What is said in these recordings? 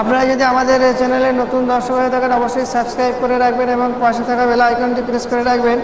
আপনারা যদি আমাদের চ্যানেলে নতুন দর্শক হয়ে থাকেন অবশ্যই সাবস্ক্রাইব করে রাখবেন এবং পাশে থাকা বেলা আইকনটি প্রেস করে রাখবেন।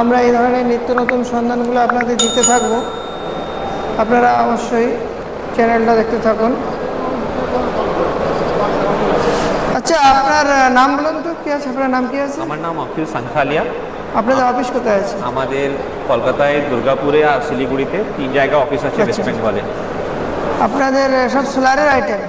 আমরা এই ধরনের নিত্য নতুন সন্ধানগুলো আপনাদের দিতে থাকব। আপনারা অবশ্যই চ্যানেলটা দেখতে থাকুন। আচ্ছা আপনার নাম বলুন তো কি আছে? আপনার নাম কি আছে? আমার নাম অখিল সাংখালিয়া। আপনাদের অফিস কোথায় আছে? আমাদের কলকাতায় দুর্গাপুরে আর শিলিগুড়িতে তিন জায়গা অফিস আছে ওয়েস্ট আচ্ছা। বেঙ্গলে আপনাদের সব সোলারের আইটেম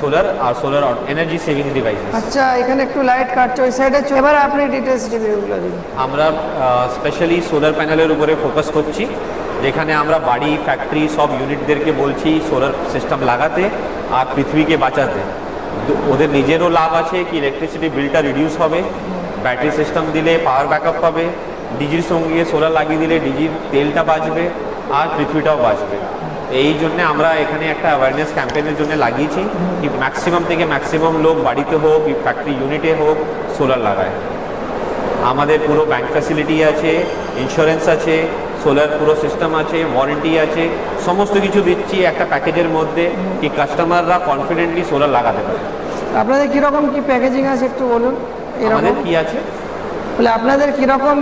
সোলার আর সোলার এনার্জি সেভিং ডিভাইস আচ্ছা এখানে একটু লাইট কাটছে ওই সাইডে এবার আপনি ডিটেলস রিভিউগুলো দিন। আমরা স্পেশালি সোলার প্যানেলের উপরে ফোকাস করছি যেখানে আমরা বাড়ি ফ্যাক্টরি সব ইউনিটদেরকে বলছি সোলার সিস্টেম লাগাতে আর পৃথিবীকে বাঁচাতে। ওদের নিজেরও লাভ আছে কি ইলেকট্রিসিটি বিলটা রিডিউস হবে ব্যাটারি সিস্টেম দিলে পাওয়ার ব্যাকআপ পাবে ডিজির সঙ্গে সোলার লাগিয়ে দিলে ডিজির তেলটা বাঁচবে আর পৃথিবীটাও বাঁচবে। এই জন্য আমরা এখানে একটা অ্যাওয়ারনেস ক্যাম্পেইনের জন্য লাগিয়েছি কি ম্যাক্সিমাম থেকে ম্যাক্সিমাম লোক বাড়িতে হোক কি ফ্যাক্টরি ইউনিটে হোক সোলার লাগায়। আমাদের পুরো ব্যাংক ফ্যাসিলিটি আছে ইন্স্যুরেন্স আছে সোলার পুরো সিস্টেম আছে ওয়ারেন্টি আছে সমস্ত কিছু দিচ্ছি একটা প্যাকেজের মধ্যে কি কাস্টমাররা কনফিডেন্টলি সোলার লাগাতে পারে। আপনাদের কীরকম কি প্যাকেজিং আছে একটু বলুন? এরকম? আমাদের কি আছে? বলে আপনাদের কীরকম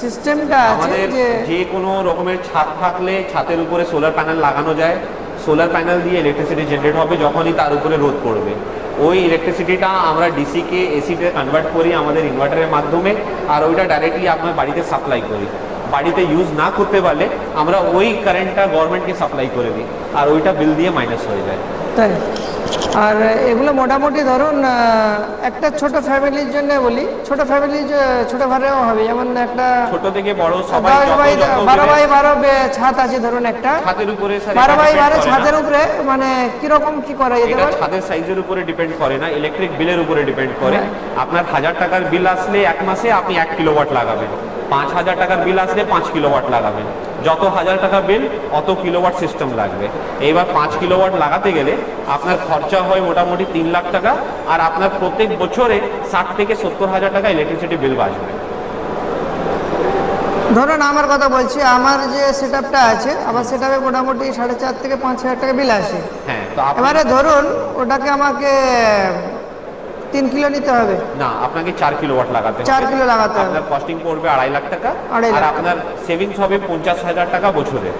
সিস্টেমটা আছে আমাদের যে যে কোনো রকমের ছাদ থাকলে ছাদের উপরে সোলার প্যানেল লাগানো যায়। সোলার প্যানেল দিয়ে ইলেকট্রিসিটি জেনারেট হবে যখনই তার উপরে রোদ পড়বে। ওই ইলেকট্রিসিটিটা আমরা ডিসিকে এসিতে কনভার্ট করি আমাদের ইনভার্টারের মাধ্যমে আর ওইটা ডাইরেক্টলি আপনার বাড়িতে সাপ্লাই করি। বাড়িতে ইউজ না করতে পারলে আমরা ওই কারেন্টটা গভর্নমেন্টকে সাপ্লাই করে দিই আর ওইটা বিল দিয়ে মাইনাস হয়ে যায়। তাই? আর এগুলো মোটামুটি ধরুন একটা ছোট ফ্যামিলির জন্য বলি ছোট ফ্যামিলি ছোট ঘরেও হবে। যেমন একটা ছোট থেকে বড় সবাই বাই বারো বাই বারো ছাদ আছে ধরুন একটা। ছাদের উপরে বারো বাই বারো ছাদের উপরে মানে কীরকম কি করা যেতে পারে? ছাদের সাইজের উপরে ডিপেন্ড করে না ইলেকট্রিক বিলের উপরে ডিপেন্ড করে। হ্যাঁ। আপনার হাজার টাকার বিল আসলে এক মাসে আপনি এক কিলোওয়াট লাগাবেন। পাঁচ হাজার টাকার বিল আসলে পাঁচ কিলোওয়াট লাগাবেন। যত হাজার টাকা বিল অত কিলোওয়াট সিস্টেম লাগবে। এইবার পাঁচ কিলোওয়াট লাগাতে গেলে আপনার খরচা হয় মোটামুটি তিন লাখ টাকা আর আপনার প্রত্যেক বছরে ষাট থেকে সত্তর হাজার টাকা ইলেকট্রিসিটি বিল বাঁচবে। ধরুন আমার কথা বলছি আমার যে সেট আছে আমার সেট মোটামুটি সাড়ে চার থেকে পাঁচ হাজার টাকা বিল আসে। হ্যাঁ এবারে ধরুন ওটাকে আমাকে তিন কিলো নিতে হবে। না আপনাকে চার কিলোওয়াট লাগাতে হবে। চার কিলো লাগাতে হবে। আপনার কস্টিং পড়বে আড়াই লাখ টাকা। আর আপনার সেভিংস হবে পঞ্চাশ হাজার টাকা বছরে।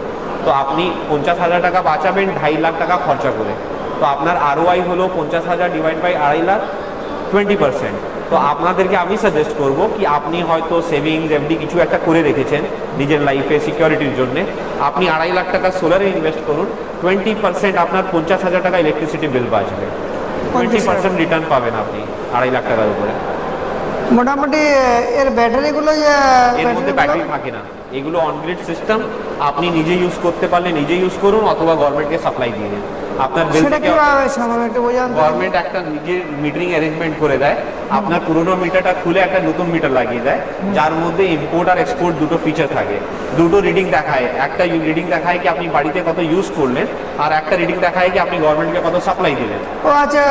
তো আপনি পঞ্চাশ হাজার টাকা বাঁচাবেন ঢাই লাখ টাকা খরচা করে। তো আপনার আরওআই হলো পঞ্চাশ হাজার ডিভাইড বাই আড়াই লাখ টোয়েন্টি পার্সেন্ট তো আপনাদেরকে আমি সাজেস্ট করব কি আপনি হয়তো সেভিংস এমডি কিছু একটা করে রেখেছেন নিজের লাইফে সিকিউরিটির জন্য। আপনি আড়াই লাখ টাকা সোলারে ইনভেস্ট করুন টোয়েন্টি পার্সেন্ট আপনার পঞ্চাশ হাজার টাকা ইলেকট্রিসিটি বিল বাঁচবে। টোয়েন্টি পার্সেন্ট রিটার্ন পাবেন আপনি আড়াই লাখ টাকার উপরে। মোটামুটি এর ব্যাটারিগুলো এর মধ্যে ব্যাটারি থাকে না। এগুলো অনগ্রিড সিস্টেম আপনি নিজে ইউজ করতে পারলে নিজে ইউজ করুন অথবা গভর্নমেন্টকে সাপ্লাই দিয়ে দিন। আপনার বিল থেকে। গভর্নমেন্ট একটা নিজের মিটারিং অ্যারেঞ্জমেন্ট করে দেয়। আপনার পুরোনো মিটারটা খুলে একটা নতুন মিটার লাগিয়ে দেয়। যার মধ্যে ইম্পোর্ট আর এক্সপোর্ট দুটো ফিচার থাকে। দুটো রিডিং দেখায়। একটা রিডিং দেখায় কি আপনি বাড়িতে কত ইউজ করলেন আর একটা রিডিং দেখায় কি আপনি গভর্নমেন্টকে কত সাপ্লাই দিলেন? ও আচ্ছা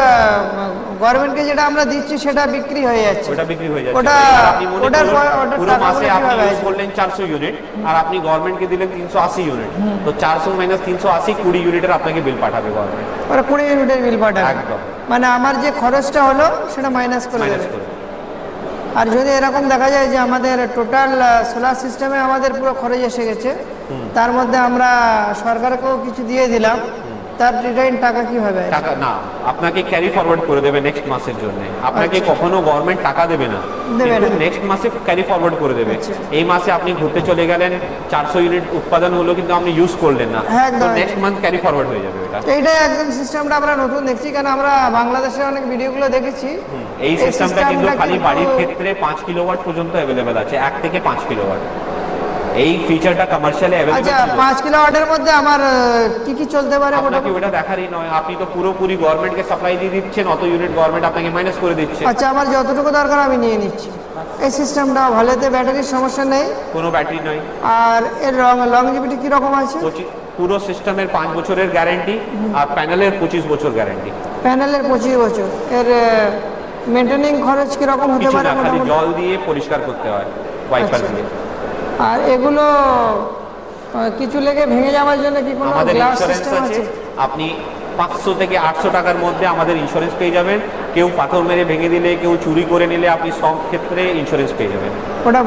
গভর্নমেন্টকে যেটা আমরা দিচ্ছি সেটা বিক্রি হয়ে যাচ্ছে। ওটা বিক্রি হয়ে যাচ্ছে। ওটা- ওটার পর- মাসে আপনি ইউজ করলেন চারশো ইউনিট আর আপনি গভর্নমেন্টকে দিলেন তিনশো আশি ইউনিট তো চারশো মাইনাস তিনশো আশি কুড়ি ইউনিটের আপনাকে বিল পাঠাবে গভর্নমেন্ট ওরা কুড়ি ইউনিটের বিল পাঠাবে। একদম। মানে আমার যে খরচটা হলো সেটা মাইনাস করে মাইনাস দেবে করে আর যদি এরকম দেখা যায় যে আমাদের টোটাল সোলার সিস্টেমে আমাদের পুরো খরচ এসে গেছে তার মধ্যে আমরা সরকারকেও কিছু দিয়ে দিলাম। তার রিটার্ন টাকা কীভাবে টাকা না আপনাকে ক্যারি ফরওয়ার্ড করে দেবে নেক্সট মাসের জন্য আপনাকে আচ্ছা। কখনো গভর্নমেন্ট টাকা দেবে না। নেক্সট মাসে ক্যারি ফরওয়ার্ড করে দেবে আচ্ছা। এই মাসে আপনি ঘুরতে চলে গেলেন চারশো ইউনিট উৎপাদন হলো কিন্তু আপনি ইউজ করলেন না। নেক্সট মান্থ ক্যারি ফরওয়ার্ড হয়ে যাবে এটা এইটাই একদম সিস্টেমটা আমরা নতুন দেখছি কারণ আমরা বাংলাদেশের অনেক ভিডিওগুলো দেখেছি এই সিস্টেমটা কিন্তু খালি বাড়ির ক্ষেত্রে পাঁচ কিলোওয়াট পর্যন্ত অ্যাভেলেবেল আছে এক থেকে পাঁচ কিলোওয়াট এই ফিচারটা কমার্শিয়ালি अवेलेबल আচ্ছা অ্যাভেলেবেল পাঁচ কিলো ওয়াটের মধ্যে আমার কি কি চলতে পারে আপনাকে মোটামুটি? ওটা দেখারই নয়। আপনি তো পুরোপুরি গভর্নমেন্টকে সাপ্লাই দিয়ে দিচ্ছেন অত ইউনিট গভর্নমেন্ট আপনাকে মাইনাস করে দিচ্ছে। আচ্ছা আমার যতটুকু দরকার আমি নিয়ে নিচ্ছি। এই সিস্টেমটা ভালোতে ব্যাটারির সমস্যা নেই। কোনো ব্যাটারি নয়। আর এর রং লংজিভিটি কীরকম আছে? পঁচিশ পুরো সিস্টেমের পাঁচ বছরের গ্যারেন্টি আর প্যানেলের পঁচিশ বছর গ্যারেন্টি প্যানেলের পঁচিশ বছর। এর মেনটেনিং খরচ কীরকম হতে পারে জল দিয়ে পরিষ্কার করতে হয় ওয়াইপার আচ্ছা। দিয়ে। আর এগুলো কিছু লেগে ভেঙে যাওয়ার জন্য কি কোনো আমাদের ইন্স্যুরেন্স সিস্টেম আছে। আপনি পাঁচশো থেকে আটশো টাকার মধ্যে আমাদের ইন্স্যুরেন্স পেয়ে যাবেন। কেউ পাথর মেরে ভেঙে দিলে কেউ চুরি করে নিলে আপনি সব ক্ষেত্রে ইন্স্যুরেন্স পেয়ে যাবেন। ওটা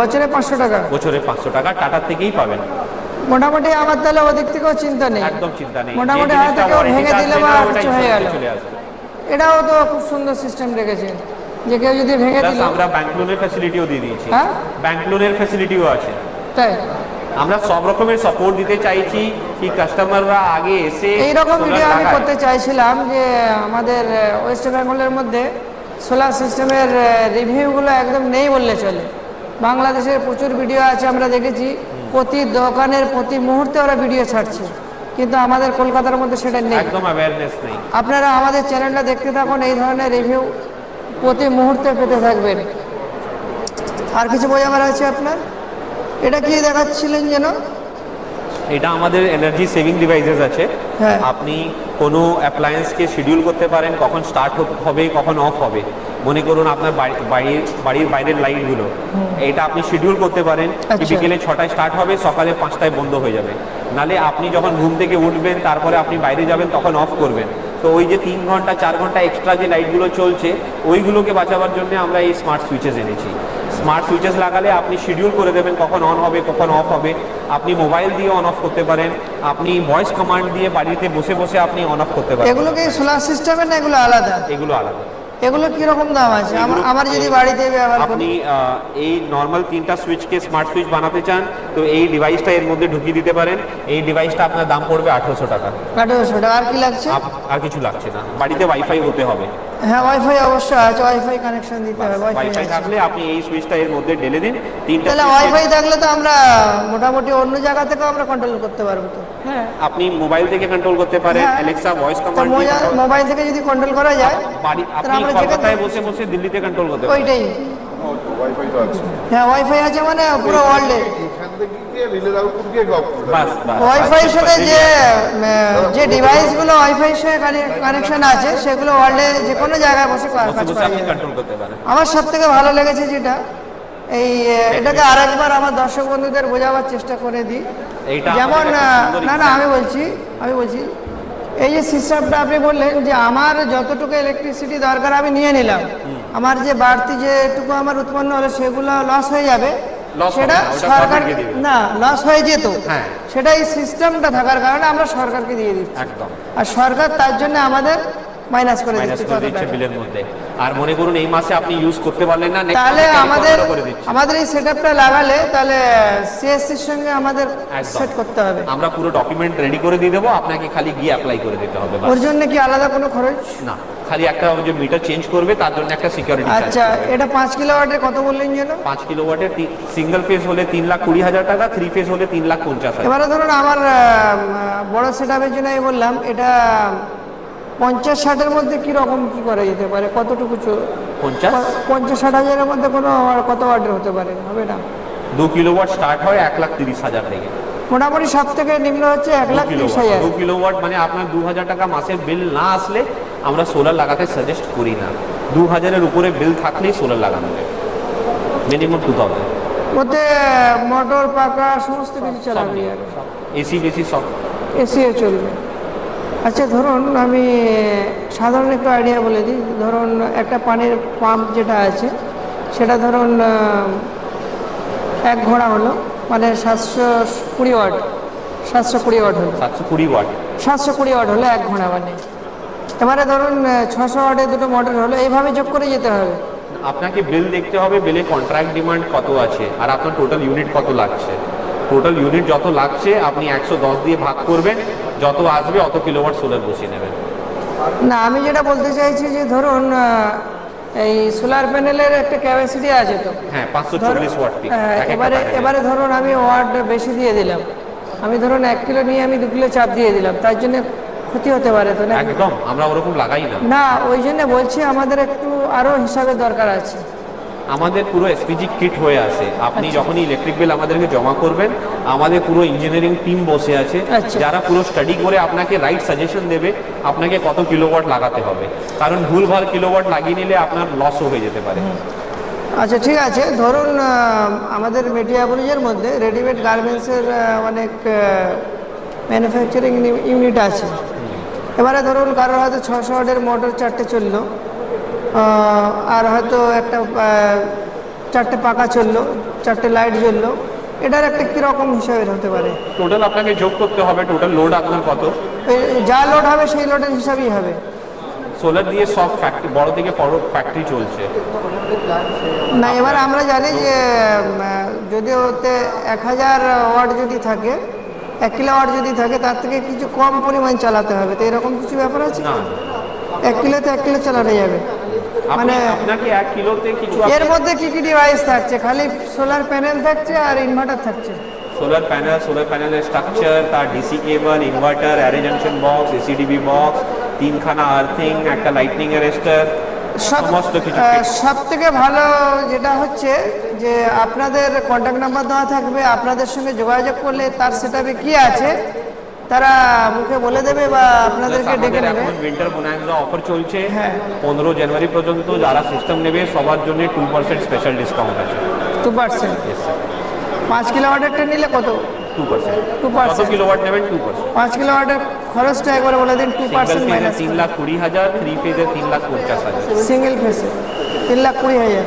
বছরে পাঁচশো টাকা? বছরে পাঁচশো টাকা টাটার থেকেই পাবেন। মোটামুটি আমার তাহলে ওদিক থেকেও চিন্তা নেই। একদম চিন্তা নেই। মোটামুটি হয়তো কেউ ভেঙে দিলে বা কিছু হয়ে গেল। এটাও তো খুব সুন্দর সিস্টেম রেখেছে। যে কেউ যদি ভেঙে দিল আমরা ব্যাংক লোনের ফ্যাসিলিটিও দিয়ে দিয়েছি। হ্যাঁ? ব্যাংক লোনের ফ্যাসিলিটিও আছে। তাই? আমরা সব রকমের সাপোর্ট দিতে চাইছি কি কাস্টমাররা আগে এসে এইরকম ভিডিও আমি করতে চাইছিলাম যে আমাদের ওয়েস্ট বেঙ্গলের মধ্যে সোলার সিস্টেমের রিভিউগুলো একদম নেই বললে চলে। বাংলাদেশের প্রচুর ভিডিও আছে আমরা দেখেছি। প্রতি দোকানের প্রতি মুহূর্তে ওরা ভিডিও ছাড়ছে। কিন্তু আমাদের কলকাতার মধ্যে সেটা নেই। একদম অ্যাওয়ারনেস নেই। আপনারা আমাদের চ্যানেলটা দেখতে থাকুন এই ধরনের রিভিউ প্রতি মুহূর্তে পেতে থাকবেন। আর কিছু বোঝাবার আছে আপনার? এটা কি দেখাচ্ছিলেন যেন? এটা আমাদের এনার্জি সেভিং ডিভাইসেস আছে। হ্যাঁ। আপনি কোনো অ্যাপ্লায়েন্সকে শিডিউল করতে পারেন কখন স্টার্ট হবে কখন অফ হবে। মনে করুন আপনার বাড়ির বাড়ির বাইরের লাইটগুলো এটা আপনি শিডিউল করতে পারেন আচ্ছা। বিকেলে ছটায় স্টার্ট হবে সকালে পাঁচটায় বন্ধ হয়ে যাবে। নালে আপনি যখন ঘুম থেকে উঠবেন তারপরে আপনি বাইরে যাবেন তখন অফ করবেন। তো ওই যে তিন ঘণ্টা চার ঘণ্টা এক্সট্রা যে লাইটগুলো চলছে ওইগুলোকে বাঁচাবার জন্য আমরা এই স্মার্ট সুইচেস এনেছি। স্মার্ট সুইচেস লাগালে আপনি শিডিউল করে দেবেন কখন অন হবে কখন অফ হবে। আপনি মোবাইল দিয়ে অন অফ করতে পারেন। আপনি ভয়েস কমান্ড দিয়ে বাড়িতে বসে বসে আপনি অন অফ করতে পারেন। এগুলো কি সোলার সিস্টেমের না এগুলো আলাদা? এগুলো আলাদা। এগুলো কীরকম দাম আছে? আমার যদি বাড়িতে ব্যবহার আপনি এই নর্মাল তিনটা সুইচকে স্মার্ট সুইচ বানাতে চান তো এই ডিভাইসটা এর মধ্যে ঢুকিয়ে দিতে পারেন। এই ডিভাইসটা আপনার দাম পড়বে আঠারোশো টাকা। আঠারোশো টাকা। আর কি লাগছে? আর কিছু লাগছে না। বাড়িতে ওয়াইফাই হতে হবে। হ্যাঁ ওয়াইফাই অবশ্যই আছে ওয়াইফাই কানেকশন দিতে হবে ওয়াইফাই থাকলে আপনি এই সুইচটা এর মধ্যে ঢেলে দিন তিনটা তাহলে ওয়াইফাই থাকলে তো আমরা মোটামুটি অন্য জায়গা থেকেও আমরা কন্ট্রোল করতে পারব তো। হ্যাঁ। আপনি মোবাইল থেকে কন্ট্রোল করতে পারেন। অ্যালেক্সা ভয়েস কমান্ড মোবাইল থেকে যদি কন্ট্রোল করা যায় বাড়ি আপনি কলকাতায় বসে বসে দিল্লিতে কন্ট্রোল করতে পারেন। ওইটাই। ওয়াইফাই তো আছে। হ্যাঁ ওয়াইফাই আছে মানে পুরো ওয়ার্ল্ডে থেকে রিলের আউটপুট দিয়ে গপ বাস বাস। ওয়াইফাইয়ের সাথে যে যে ডিভাইসগুলো ওয়াইফাইয়ের সাথে কানেকশন আছে সেগুলো ওয়ার্ল্ডে যে কোনো জায়গায় বসে কাজ কন্ট্রোল করতে পারেন। আমার সব থেকে ভালো লেগেছে যেটা এই এটাকে আরেকবার আমার দর্শক বন্ধুদের বোঝাবার চেষ্টা করে দিই। যেমন না না আমি বলছি আমি বলছি এই যে সিস্টেমটা আপনি বললেন যে আমার যতটুকু ইলেকট্রিসিটি দরকার আমি নিয়ে নিলাম। আমার যে বাড়তি যেটুকু আমার উৎপন্ন হলো সেগুলো লস হয়ে যাবে। সেটা সরকার না লস হয়ে যেত। হ্যাঁ। সেটা এই সিস্টেমটা থাকার কারণে আমরা সরকারকে দিয়ে দিচ্ছি। একদম। আর সরকার তার জন্য আমাদের মাইনাস করে দিচ্ছে বিলের মধ্যে। আর মনে করুন এই মাসে আপনি ইউজ করতে পারলেন না তাহলে আমাদের আমাদের এই সেটআপটা লাগালে তাহলে সিএসসির সঙ্গে আমাদের। সেট করতে হবে। আমরা পুরো ডকুমেন্ট রেডি করে দিয়ে দেবো আপনাকে খালি গিয়ে অ্যাপ্লাই করে দিতে হবে ওর জন্য কি আলাদা কোনো খরচ? না খালি একটা যে মিটার চেঞ্জ করবে তার জন্য একটা সিকিউরিটি আচ্ছা এটা পাঁচ কিলো ওয়াটের কত বললেন যেন? পাঁচ কিলো ওয়াটের সিঙ্গেল ফেজ হলে তিন লাখ কুড়ি হাজার টাকা থ্রি ফেজ হলে তিন লাখ পঞ্চাশ হাজার। এবারে ধরুন আমার বড় সেটআপের জন্য আমি বললাম এটা পঞ্চাশ ষাটের মধ্যে কি রকম কি করা যেতে পারে? কতটুকু পঞ্চাশ? পঞ্চাশ ষাট হাজারের মধ্যে কোনো কত ওয়াটের হতে পারে? হবে না? দু কিলো ওয়াট স্টার্ট হয় এক লাখ তিরিশ হাজার থেকে। মোটামুটি সব থেকে নিম্ন হচ্ছে এক লাখ তিরিশ হাজার। দু কিলো ওয়াট মানে আপনার দু হাজার টাকা মাসের বিল না আসলে আমরা সোলার লাগাতে সাজেস্ট করি না। দু হাজারের উপরে বিল থাকলেই সোলার লাগানো যায়। মিনিমাম টু থাউজেন্ড ওতে মোটর পাকা সমস্ত কিছু চালাবে। এসি বেসি সব। এসিও চলবে। আচ্ছা ধরুন আমি সাধারণ একটু আইডিয়া বলে দিই। ধরুন একটা পানির পাম্প যেটা আছে সেটা ধরুন এক ঘোড়া হলো মানে সাতশো কুড়ি ওয়াট সাতশো কুড়ি ওয়াট হলো। সাতশো কুড়ি ওয়াট। সাতশো কুড়ি ওয়াট হলো এক ঘোড়া মানে। এবারে ধরুন ছশো ওয়াটে দুটো মোটর হলো এইভাবে যোগ করে যেতে হবে। আপনাকে বিল দেখতে হবে বিলে কন্ট্রাক্ট ডিমান্ড কত আছে আর আপনার টোটাল ইউনিট কত লাগছে। টোটাল ইউনিট যত লাগছে আপনি একশো দশ দিয়ে ভাগ করবেন যত আসবে অত কিলোওয়াট সোলার বসিয়ে নেবেন না আমি যেটা বলতে চাইছি যে ধরুন এই সোলার প্যানেলের একটা ক্যাপাসিটি আছে তো। হ্যাঁ পাঁচশো ধরো- চল্লিশ ওয়াট পিক এবারে এবারে ধরুন আমি ওয়াট বেশি দিয়ে দিলাম। আমি ধরুন এক কিলো নিয়ে আমি দু কিলো চাপ দিয়ে দিলাম তার জন্য ক্ষতি হতে পারে তো না? একদম আমরা ওরকম লাগাই না। না ওই জন্য বলছি আমাদের একটু আরও হিসাবে দরকার আছে। আমাদের পুরো এসপিজি কিট হয়ে আছে। আপনি যখনই ইলেকট্রিক বিল আমাদেরকে জমা করবেন আমাদের পুরো ইঞ্জিনিয়ারিং টিম বসে আছে। আচ্ছা। যারা পুরো স্টাডি করে আপনাকে রাইট সাজেশন দেবে আপনাকে কত কিলোওয়াট লাগাতে হবে। কারণ ভুলভাল কিলোওয়াট লাগিয়ে নিলে আপনার লসও হয়ে যেতে পারে। আচ্ছা ঠিক আছে। ধরুন আমাদের মেটিয়াবুলিজের মধ্যে রেডিমেড গার্মেন্টসের অনেক ম্যানুফ্যাকচারিং ইউনিট আছে। এবারে ধরুন কারোর হয়তো ছশো ওয়াটের মোটর চারটে চলল আর হয়তো একটা চারটে পাকা চলল চারটে লাইট জ্বললো এটার একটা কীরকম হিসাবের হতে পারে? টোটাল আপনাকে যোগ করতে হবে টোটাল লোড আপনার কত? যা লোড হবে সেই লোডের হিসাবেই হবে। সোলার দিয়ে সব ফ্যাক্টরি বড় থেকে বড় ফ্যাক্টরি চলছে। না এবার আমরা জানি যে যদি ওতে এক হাজার ওয়াট যদি থাকে এক কিলো ওয়াট যদি থাকে তার থেকে কিছু কম পরিমাণ চালাতে হবে। তো এরকম কিছু ব্যাপার আছে? না। এক কিলোতে এক কিলো চালানো যাবে। মানে আপনাকে এক কিলোতে কিছু এর মধ্যে কি কি ডিভাইস থাকছে? খালি সোলার প্যানেল থাকছে আর ইনভার্টার থাকছে। সোলার প্যানেল সোলার প্যানেলের স্ট্রাকচার তার DC cable inverter array junction box ACDB box তিনখানা আর্থিং একটা লাইটনিং অ্যারেস্টার সব সমস্ত কিছু সব থেকে ভালো যেটা হচ্ছে যে আপনাদের কন্ট্যাক্ট নাম্বার দেওয়া থাকবে আপনাদের সঙ্গে যোগাযোগ করলে তার সেটাপে কি আছে? তারা মুখে বলে দেবে বা আপনাদেরকে ডেকে নেবে। এখন উইন্টার বোনান্সা অফার চলছে। হ্যাঁ। পনেরো জানুয়ারি পর্যন্ত যারা সিস্টেম নেবে সবার জন্য টু পার্সেন্ট স্পেশাল ডিসকাউন্ট আছে। টু পার্সেন্ট পাঁচ কিলো ওয়াটেরটা নিলে কত? Two percent two percent kilowatt নেবেন টু পার্সেন্ট পাঁচ কিলো ওয়াটের খরচটা একবার বলে দিন টু পার্সেন্ট ফেজে মাইনাস তিন লাখ কুড়ি হাজার থ্রি ফেজে তিন লাখ পঞ্চাশ হাজার। সিঙ্গেল ফেসে তিন লাখ কুড়ি হাজার.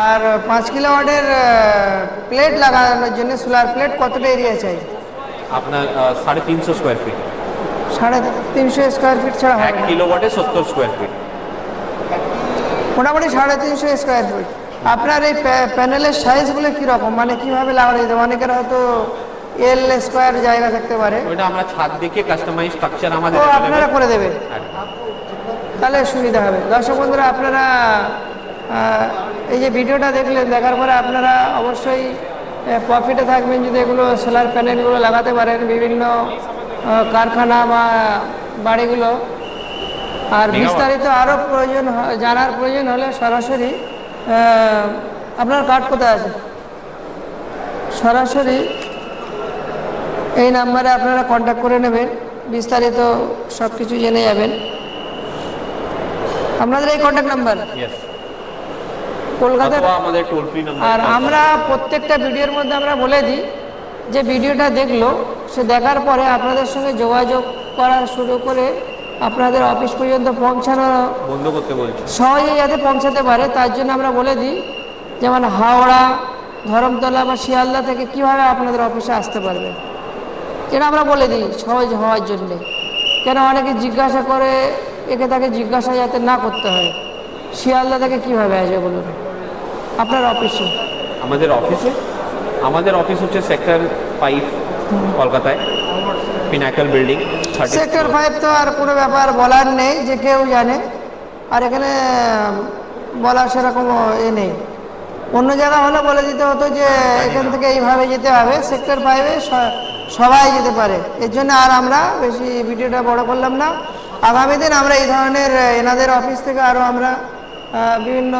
আর পাঁচ কিলো ওয়াটের প্লেট লাগানোর জন্য সোলার প্লেট কতটা এরিয়া চাই? আপনার সাড়ে তিনশো স্কোয়ার ফিট সাড়ে তিনশো স্কোয়ার ফিট ছাড়া এক। কিলোওয়াটে সত্তর স্কোয়ার ফিট মোটামুটি সাড়ে তিনশো স্কোয়ার ফিট আপনার এই প্যানেলের সাইজগুলো কীরকম? মানে কীভাবে লাগানো যেতে? অনেকের হয়তো এল স্কোয়ার জায়গা থাকতে পারে। ওইটা আমরা ছাদ দেখে কাস্টমাইজ স্ট্রাকচার আমাদের আপনারা করে দেবেন। তাহলে সুবিধা হবে। দর্শক বন্ধুরা আপনারা এই যে ভিডিওটা দেখলেন দেখার পরে আপনারা অবশ্যই প্রফিটে থাকবেন যদি এগুলো সোলার প্যানেলগুলো লাগাতে পারেন বিভিন্ন কারখানা বা বাড়িগুলো। আর বিস্তারিত আরও প্রয়োজন জানার প্রয়োজন হলে সরাসরি আপনার কার্ড কোথায় আছে? সরাসরি এই নাম্বারে আপনারা কন্ট্যাক্ট করে নেবেন বিস্তারিত সব কিছু জেনে যাবেন। আপনাদের এই কন্ট্যাক্ট নাম্বার Yes. কলকাতার আমাদের টোল ফ্রি নাম্বার আর আমরা প্রত্যেকটা ভিডিওর মধ্যে আমরা বলে দিই যে ভিডিওটা দেখল সে দেখার পরে আপনাদের সঙ্গে যোগাযোগ করা শুরু করে আপনাদের অফিস পর্যন্ত পৌঁছানো বন্ধ করতে বলছি। সহজে যাতে পৌঁছাতে পারে তার জন্য আমরা বলে দিই যেমন হাওড়া ধরমতলা বা শিয়ালদা থেকে কীভাবে আপনাদের অফিসে আসতে পারবে। এটা আমরা বলে দিই সহজ হওয়ার জন্যে। কেন অনেকে জিজ্ঞাসা করে একে তাকে জিজ্ঞাসা যাতে না করতে হয়। শিয়ালদা থেকে কীভাবে আসবে বলুন? আপনার অফিসে আমাদের অফিসে আমাদের অফিস হচ্ছে সেক্টর ফাইভ কলকাতায়। পিনাকল বিল্ডিং সেক্টর ফাইভ তো আর কোনো ব্যাপার বলার নেই যে কেউ জানে। আর এখানে বলার সেরকম এ নেই। অন্য জায়গা হলে বলে দিতে হতো যে এখান থেকে এইভাবে যেতে হবে। সেক্টর ফাইভে সবাই যেতে পারে। এর জন্য আর আমরা বেশি ভিডিওটা বড় করলাম না। আগামী দিন আমরা এই ধরনের এনাদের অফিস থেকে আরও আমরা বিভিন্ন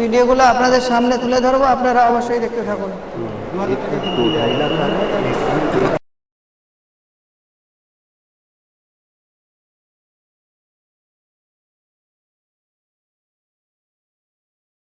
ভিডিওগুলো আপনাদের সামনে তুলে ধরবো আপনারা অবশ্যই দেখতে থাকুন।